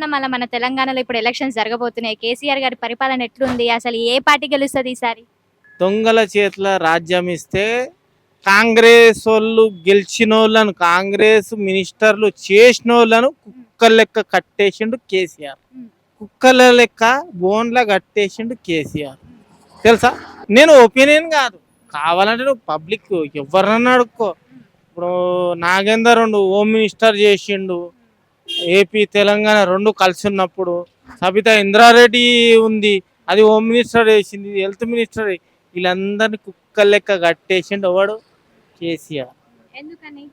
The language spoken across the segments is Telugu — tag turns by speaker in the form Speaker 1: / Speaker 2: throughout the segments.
Speaker 1: అన్న మళ్ళీ మన తెలంగాణలో ఇప్పుడు ఎలక్షన్స్ జరగబోతున్నాయి. కేసీఆర్ గారి పరిపాలన ఎట్లుంది? అసలు ఏ పార్టీ గెలుస్తుంది ఈసారి?
Speaker 2: దొంగల చేతుల రాజ్యం ఇస్తే కాంగ్రెస్ వాళ్ళు గెలిచిన వాళ్ళను కాంగ్రెస్ మినిస్టర్లు చేసిన వాళ్ళను కుక్కల లెక్క కట్టేసిండు కేసీఆర్. కుక్కల లెక్క బోన్లా కట్టేసిండు కేసీఆర్. తెలుసా? నేను ఒపీనియన్ కాదు. కావాలంటే నువ్వు పబ్లిక్ ఎవరన్నా అడుక్కో. ఇప్పుడు నాగేందర్ హోమ్ మినిస్టర్ చేసిండు ఏపీ తెలంగాణ రెండు కలిసి ఉన్నప్పుడు సబితా ఇంద్రారెడ్డి ఉంది అది హోమ్ మినిస్టర్ చేసింది హెల్త్ మినిస్టర్ వీళ్ళందరినీ కుక్కల లెక్క కట్టేసిండు ఎవడు కేసీఆర్.
Speaker 1: ఎందుకని?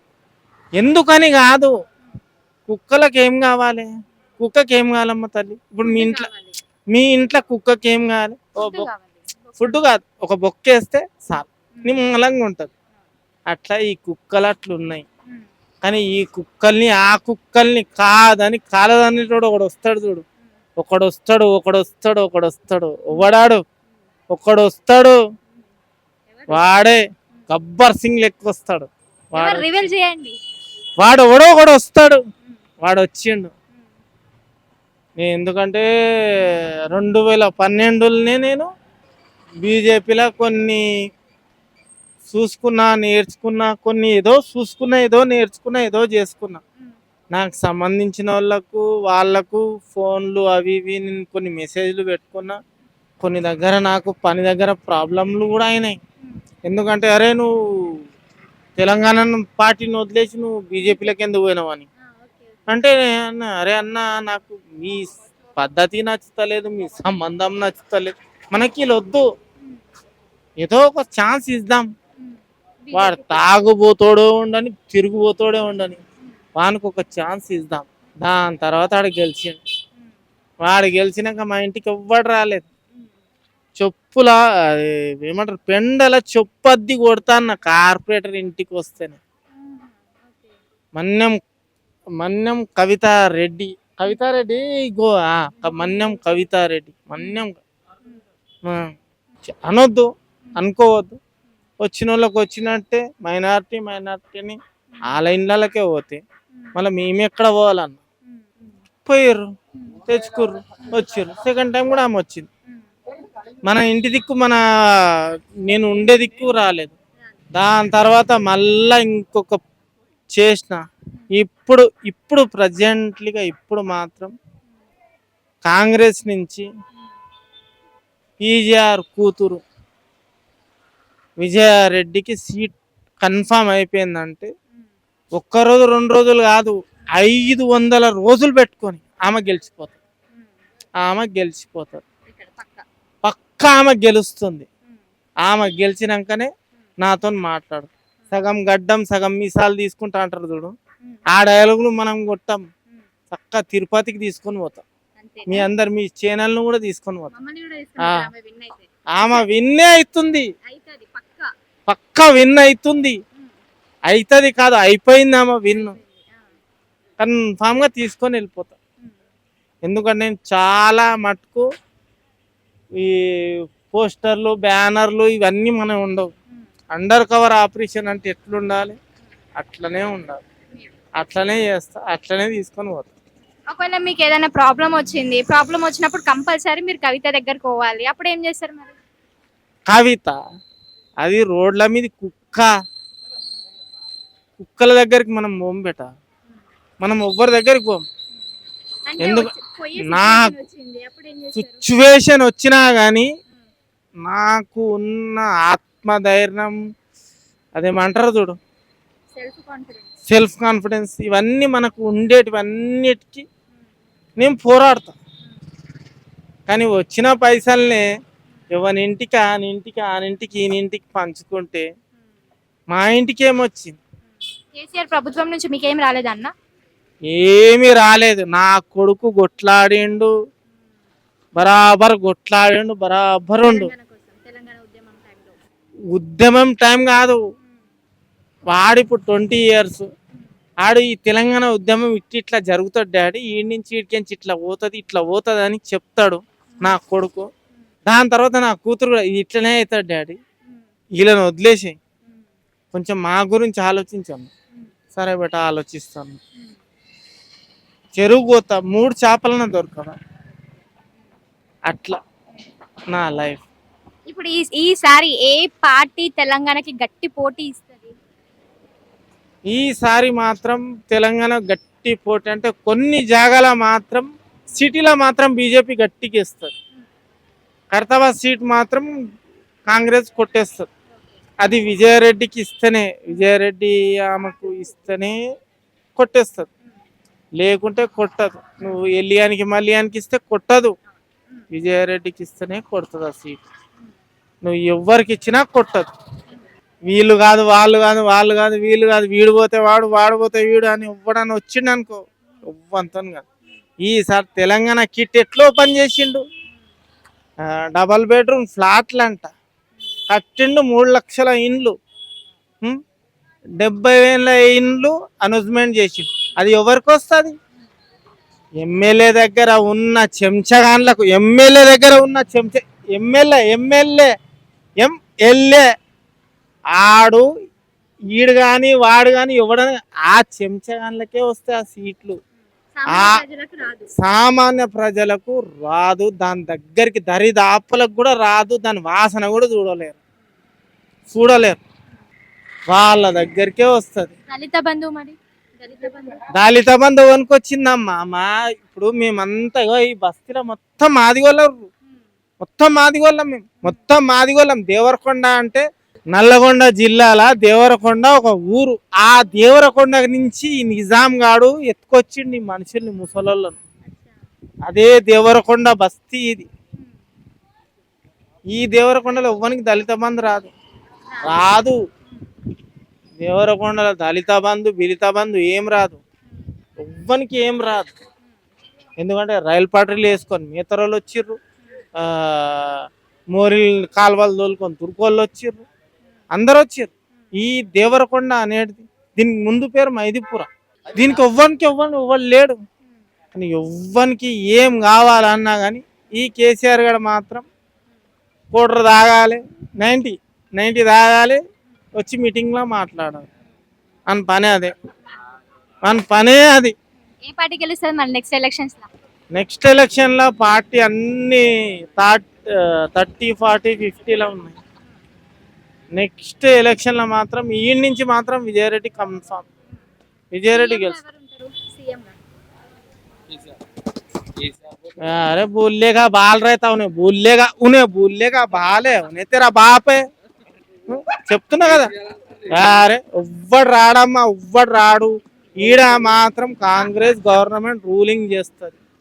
Speaker 2: ఎందుకని కాదు కుక్కలకు ఏం కావాలి? కుక్కకి ఏం కావాలమ్మ తల్లి? ఇప్పుడు మీ ఇంట్లో మీ ఇంట్లో కుక్కకి ఏం కావాలి. ఫుడ్ కాదు ఒక బొక్కేస్తే చాలు నిమ్మలంగా ఉంటుంది. అట్లా ఈ కుక్కలు అట్లా ఉన్నాయి కానీ ఈ కుక్కల్ని ఆ కుక్కల్ని కాదని కాలదనేటోడు ఒకడు వస్తాడు చూడు. ఒకడు వస్తాడు ఒకడు వస్తాడు ఒకడు వస్తాడు ఒకడాడు ఒకడు వస్తాడు వాడే గబ్బర్ సింగ్ లెక్క వస్తాడు వాడు
Speaker 1: రివీల్ చేయండి.
Speaker 2: వాడు ఎవడో ఒకడు వస్తాడు. వాడు వచ్చిండు. నేను ఎందుకంటే రెండు వేల పన్నెండులోనే నేను బీజేపీలో కొన్ని చూసుకున్నా నేర్చుకున్నా కొన్ని ఏదో చూసుకున్నా ఏదో నేర్చుకున్నా ఏదో చేసుకున్నా. నాకు సంబంధించిన వాళ్ళకు వాళ్ళకు ఫోన్లు అవి ఇవి నేను కొన్ని మెసేజ్లు పెట్టుకున్నా. కొన్ని దగ్గర నాకు పని దగ్గర ప్రాబ్లంలు కూడా అయినాయి. ఎందుకంటే అరే నువ్వు తెలంగాణ పార్టీని వదిలేసి నువ్వు బీజేపీలోకి ఎందుకు పోయినావు అని. అంటే అన్న అరే అన్న నాకు మీ పద్ధతి నచ్చుతలేదు మీ సంబంధం నచ్చుతలేదు. మనకి వీళ్ళు వద్దు. ఏదో ఒక ఛాన్స్ ఇద్దాం. వాడు తాగుబోతోడో ఉండని తిరిగిపోతాడే ఉండని. వానికి ఒక ఛాన్స్ ఇద్దాం. దాని తర్వాత ఆడు గెలిచిండు. వాడు గెలిచినాక మా ఇంటికి ఎవ్వడు రాలేదు. చెప్పుల ఏమంటారు పెండల చెప్పద్ది కొడతాన్న కార్పొరేటర్ ఇంటికి వస్తేనే. మన్యం మన్యం కవితారెడ్డి కవితారెడ్డి గో మన్యం కవితారెడ్డి మన్యం ఆ, అనొద్దు అనుకోవద్దు. వచ్చిన వాళ్ళకి వచ్చినట్టే మైనార్టీ మైనార్టీని ఆ లైన్లకే పోతే మళ్ళీ మేము ఎక్కడ పోవాలన్న? పోయిర్రు తెచ్చుకుర్రు వచ్చిర్రు. సెకండ్ టైం కూడా ఆమె వచ్చింది. మన ఇంటి దిక్కు మన నేను ఉండే దిక్కు రాలేదు. దాని తర్వాత మళ్ళా ఇంకొక చేసిన. ఇప్పుడు ఇప్పుడు ప్రజెంట్లీగా ఇప్పుడు మాత్రం కాంగ్రెస్ నుంచి పీజీఆర్ కూతురు విజయారెడ్డికి సీట్ కన్ఫామ్ అయిపోయిందంటే ఒక్క రోజు రెండు రోజులు కాదు ఐదు వందల రోజులు పెట్టుకొని ఆమె గెలిచిపోతుంది ఆమె గెలిచిపోతుంది పక్క. ఆమె గెలుస్తుంది. ఆమె గెలిచినాకనే నాతో మాట్లాడు సగం గడ్డం సగం మీసాలు తీసుకుంటా అంటారు చూడు. ఆ డైలాగులు మనం కొట్టాం. చక్క తిరుపతికి తీసుకొని పోతాం. మీ అందరు మీ ఛానల్ను కూడా తీసుకొని పోతాం. ఆమె విన్నే అవుతుంది. పక్క విన్ అవుతుంది. అవుతుంది కాదు అయిపోయింది ఆమె విన్. కన్ఫామ్గా తీసుకొని వెళ్ళిపోతా. ఎందుకంటే నేను చాలా మటుకు ఈ పోస్టర్లు బ్యానర్లు ఇవన్నీ మనం ఉండవు. అండర్ కవర్ ఆపరేషన్ అంటే ఎట్లుండాలి? అట్లనే ఉండాలి. అట్లనే చేస్తా అట్లనే తీసుకొని పోతా.
Speaker 1: ఒకవేళ మీకు ఏదైనా ప్రాబ్లం వచ్చింది ప్రాబ్లం వచ్చినప్పుడు కంపల్సరీ మీరు కవిత దగ్గరకు పోవాలి. అప్పుడు ఏం చేస్తారు మరి?
Speaker 2: కవిత? అది రోడ్ల మీద కుక్క. కుక్కల దగ్గరికి మనం పోం బెట. మనం ఎవ్వరి దగ్గరికి పోం. ఎందుకు- నా- సిచ్యువేషన్ వచ్చినా కానీ నాకు ఉన్న ఆత్మధైర్యం అదేమంటారు చూడు.
Speaker 1: సెల్ఫ్ కాన్ఫిడెన్స్
Speaker 2: సెల్ఫ్ కాన్ఫిడెన్స్ ఇవన్నీ మనకు ఉండేటివన్నిటికీ నేను పోరాడతా. కానీ వచ్చిన పైసల్ని ఎవరి ఇంటికి ఆని ఇంటికి ఆని ఇంటికి ఈయన ఇంటికి పంచుకుంటే మా ఇంటికి ఏమొచ్చింది?
Speaker 1: కేసీఆర్ ప్రభుత్వం నుంచి మీకేం రాలేదన్న?
Speaker 2: ఏమీ రాలేదు. నా కొడుకు కొట్లాడిండు. బరాబర్ కొట్లాడిండు బరాబర్ ఉండు.
Speaker 1: ఉద్యమం
Speaker 2: టైం కాదు. వాడు ఇప్పుడు ట్వంటీ ఇయర్స్. ఆడు ఈ తెలంగాణ ఉద్యమం ఇట్ ఇట్లా జరుగుతుంది డాడీ. ఈ నుంచి ఇటుకెంచి ఇట్లా పోతుంది ఇట్లా పోతుంది అని చెప్తాడు నా కొడుకు. దాని తర్వాత నా కూతురు కూడా ఇట్లనే అవుతాడు డాడీ. వీళ్ళని వదిలేసి కొంచెం మా గురించి ఆలోచించాము సరే బేట ఆలోచిస్తాను. చెరువు పోతా మూడు చేపలన దొరకదా అట్లా నా లైఫ్.
Speaker 1: ఇప్పుడు ఈ ఈసారి ఏ పార్టీ తెలంగాణకి గట్టి పోటీ ఇస్తుంది?
Speaker 2: ఈసారి మాత్రం తెలంగాణ గట్టి పోటీ అంటే కొన్ని జాగాల మాత్రం సిటీలో మాత్రం బీజేపీ గట్టికి ఇస్తుంది. ఖైరతాబాద్ సీట్ మాత్రం కాంగ్రెస్ కొట్టేస్తుంది. అది విజయారెడ్డికి ఇస్తేనే విజయారెడ్డి ఆమెకు ఇస్తేనే కొట్టేస్తుంది. లేకుంటే కొట్టదు. నువ్వు ఎల్లియానికి మల్లియానికి ఇస్తే కొట్టదు. విజయారెడ్డికి ఇస్తేనే కొడుతుంది ఆ సీట్. నువ్వు ఎవ్వరికి ఇచ్చినా కొట్టదు. వీళ్ళు కాదు వాళ్ళు కాదు వాళ్ళు కాదు వీళ్ళు కాదు వీడు పోతే వాడు వాడు పోతే వీడు అని ఇవ్వడానికి వచ్చిండు అనుకో కాదు. ఈసారి తెలంగాణ కిట్ ఎట్లో పని చేసిండు? డబల్ బెడ్రూమ్ ఫ్లాట్లు అంట కట్టిండు మూడు లక్షల ఇండ్లు. డెబ్బై వేల ఇండ్లు అనౌన్స్మెంట్ చేసిండు. అది ఎవరికి వస్తుంది? ఎమ్మెల్యే దగ్గర ఉన్న చెంచగాన్లకు. ఎమ్మెల్యే దగ్గర ఉన్న చెంచ ఎమ్మెల్యే ఎమ్మెల్యే ఎంఎల్ఏ ఆడు ఈడు కానీ వాడు కానీ ఇవ్వడం ఆ చెంచగాన్లకే వస్తాయి ఆ సీట్లు. సామాన్య ప్రజలకు రాదు. దాని దగ్గరికి దరిదాపులకు కూడా రాదు. దాని వాసన కూడా చూడలేరు. చూడలేరు. వాళ్ళ దగ్గరికే వస్తుంది.
Speaker 1: దళిత బంధువు మరి? దళిత బంధువు.
Speaker 2: వనుకొచ్చిందమ్మా మా ఇప్పుడు మేమంతా ఈ బస్తీలో మొత్తం మాదిగోళ్ళం. మొత్తం మాదిగోళ్ళం మేము. మొత్తం మాదిగోళ్ళం. దేవరకొండ అంటే నల్లగొండ జిల్లాల దేవరకొండ ఒక ఊరు. ఆ దేవరకొండ నుంచి నిజాం గాడు ఎత్తుకొచ్చిండు ఈ మనుషుల్ని ముసలోళ్ళను. అదే దేవరకొండ బస్తీ ఇది. ఈ దేవరకొండలో ఎవ్వనికి దళిత బంధు రాదు. రాదు. దేవరకొండలో దళిత బంధు బిలిత బంధు ఏం రాదు. ఎవ్వనికి ఏం రాదు. ఎందుకంటే రైలు పట్రీలు వేసుకొని మిగతరోళ్ళు వచ్చిర్రు. మోరిల్ మోరీలు కాలువలు తోలుకొని తుర్కోళ్ళు వచ్చిర్రు. అందరు వచ్చిర్రు ఈ దేవరకొండ అనేది దీనికి ముందు పేరు మైదిపుర. దీనికి ఎవ్వనికి ఎవ్వని ఎవ్వరు లేడు. కానీ ఎవ్వనికి ఏం కావాలన్నా కానీ ఈ కేసీఆర్ గడ మాత్రం కోటర్ తాగాలి నైంటీ నైంటీ తాగాలి వచ్చి మీటింగ్లో మాట్లాడాలి. అని పనే అదే. మన పనే అది.
Speaker 1: ఏ పార్టీ గెలుస్తుంది నెక్స్ట్ ఎలక్షన్స్
Speaker 2: నెక్స్ట్ ఎలక్షన్లో పార్టీ అన్ని థర్టీ ఫార్టీ ఫిఫ్టీలో ఉన్నాయి. నెక్స్ట్ ఎలక్షన్లో మాత్రం ఈ నుంచి మాత్రం విజయారెడ్డి కన్ఫామ్ విజయారెడ్డి గెలుస్తుంది
Speaker 1: సీఎం
Speaker 2: अरे बोलेगा बाल रहता उन्हें बोलेगा उन्हें बोलेगा బాలే ఉనే తెరా బాపే చెప్తున్నా కదా అరే ఎవ్వడు రాడమ్మా ఎవ్వడు రాడు ఈడ మాత్రం కాంగ్రెస్ గవర్నమెంట్ రూలింగ్ చేస్తుంది